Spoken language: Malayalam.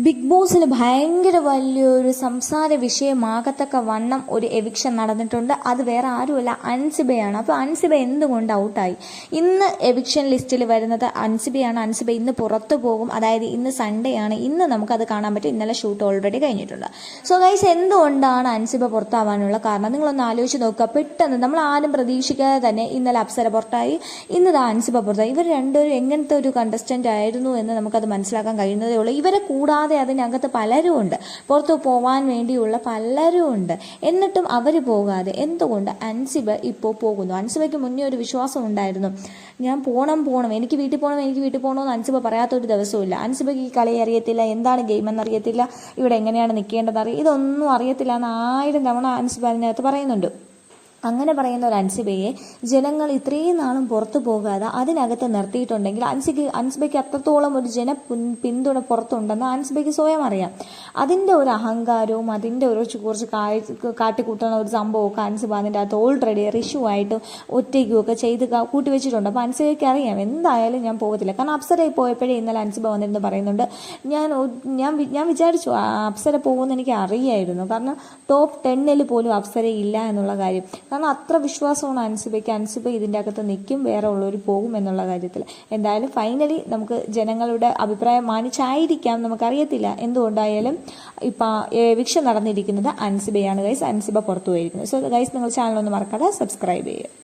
ബിഗ് ബോസിൽ ഭയങ്കര വലിയൊരു സംസാര വിഷയമാകത്തക്ക വണ്ണം ഒരു എവിക്ഷൻ നടന്നിട്ടുണ്ട്. അത് വേറെ ആരുമല്ല അൻസിബയാണ്. അപ്പോൾ അൻസിബ എന്തുകൊണ്ട് ഔട്ടായി? ഇന്ന് എവിക്ഷൻ ലിസ്റ്റിൽ വരുന്നത് അൻസിബയാണ്. അൻസിബ ഇന്ന് പുറത്തു പോകും. അതായത് ഇന്ന് സൺഡേ ആണ്. ഇന്ന് നമുക്കത് കാണാൻ പറ്റും. ഇന്നലെ ഷൂട്ട് ഓൾറെഡി കഴിഞ്ഞിട്ടുണ്ട്. സോ ഗൈസ് എന്തുകൊണ്ടാണ് അൻസിബ പുറത്താവാനുള്ള കാരണം? നിങ്ങളൊന്ന് ആലോചിച്ച് നോക്കുക. പെട്ടെന്ന് നമ്മൾ ആരും പ്രതീക്ഷിക്കാതെ തന്നെ ഇന്നലെ അപ്സര പുറത്തായി. ഇന്ന് അൻസിബ പുറത്തായി. ഇവർ രണ്ടുപേരും എങ്ങനത്തെ ഒരു കണ്ടസ്റ്റന്റ് ആയിരുന്നു എന്ന് നമുക്കത് മനസ്സിലാക്കാൻ കഴിയുന്നതേ ഉള്ളൂ. ഇവരെ കൂടാതെ അതിനകത്ത് പലരും ഉണ്ട് പുറത്തു പോവാൻ വേണ്ടിയുള്ള പലരും ഉണ്ട് എന്നിട്ടും അവർ പോകാതെ എന്തുകൊണ്ട് അൻസിബ ഇപ്പോൾ പോകുന്നു? അൻസിബയ്ക്ക് മുന്നേ ഒരു വിശ്വാസം ഉണ്ടായിരുന്നു. ഞാൻ പോണം പോണം. എനിക്ക് വീട്ടിൽ പോകണം എനിക്ക് വീട്ടിൽ പോകണമെന്ന് അൻസിബ പറയാത്തൊരു ദിവസമില്ല അൻസിബയ്ക്ക് ഈ കളി അറിയത്തില്ല എന്താണ് ഗെയിം എന്നറിയത്തില്ല ഇവിടെ എങ്ങനെയാണ് നിൽക്കേണ്ടതെന്ന് അറിയാം ഇതൊന്നും അറിയത്തില്ല എന്ന് ആയിരം തവണ അൻസിബ അതിനകത്ത് പറയുന്നുണ്ട്. അങ്ങനെ പറയുന്ന ഒരു അൻസിബയെ ജനങ്ങൾ ഇത്രയും നാളും പുറത്തു പോകാതെ അതിനകത്ത് നിർത്തിയിട്ടുണ്ടെങ്കിൽ അൻസിക്ക് അൻസിബയ്ക്ക് അത്രത്തോളം ഒരു ജന പിന്തുണ പുറത്തുണ്ടെന്ന് അൻസിബയ്ക്ക് സ്വയം അറിയാം. അതിന്റെ ഒരു അഹങ്കാരവും അതിന്റെ ഒരു കുറച്ച് കാട്ടിക്കൂട്ടുന്ന ഒരു സംഭവമൊക്കെ അൻസിബ അതിന്റെ അകത്ത് ഓൾറെഡി റിഷ്യൂ ആയിട്ട് ഒറ്റയ്ക്കും ഒക്കെ ചെയ്ത് കൂട്ടിവെച്ചിട്ടുണ്ട്. കൂട്ടി വെച്ചിട്ടുണ്ട് അപ്പോൾ അൻസിബയ്ക്ക് അറിയാം. എന്തായാലും ഞാൻ പോകത്തില്ല. കാരണം അപ്സരയിൽ പോയപ്പോഴേ ഇന്നലെ അൻസിബ വന്നിരുന്ന് പറയുന്നുണ്ട് ഞാൻ ഞാൻ ഞാൻ വിചാരിച്ചു അപ്സര പോകുമെന്ന് എനിക്ക് അറിയായിരുന്നു. കാരണം ടോപ്പ് ടെന്നിൽ പോലും അപ്സര ഇല്ല എന്നുള്ള കാര്യം. കാരണം അത്ര വിശ്വാസമാണ് അൻസിബയ്ക്ക്. അൻസിബ ഇതിന്റെ അകത്ത് നിൽക്കും വേറെ ഉള്ളവർ പോകും എന്നുള്ള കാര്യത്തിൽ എന്തായാലും ഫൈനലി നമുക്ക് ജനങ്ങളുടെ അഭിപ്രായം മാനിച്ചായിരിക്കാം നമുക്കറിയത്തില്ല. എന്തുകൊണ്ടായാലും ഇപ്പം വിക്ഷ നടന്നിരിക്കുന്നത് അൻസിബയാണ്. ഗൈസ് അൻസിബ പുറത്തു പോയിരിക്കുന്നത് സോ ഗൈസ് നിങ്ങൾ ചാനൽ ഒന്ന് മറക്കാതെ സബ്സ്ക്രൈബ് ചെയ്യുക.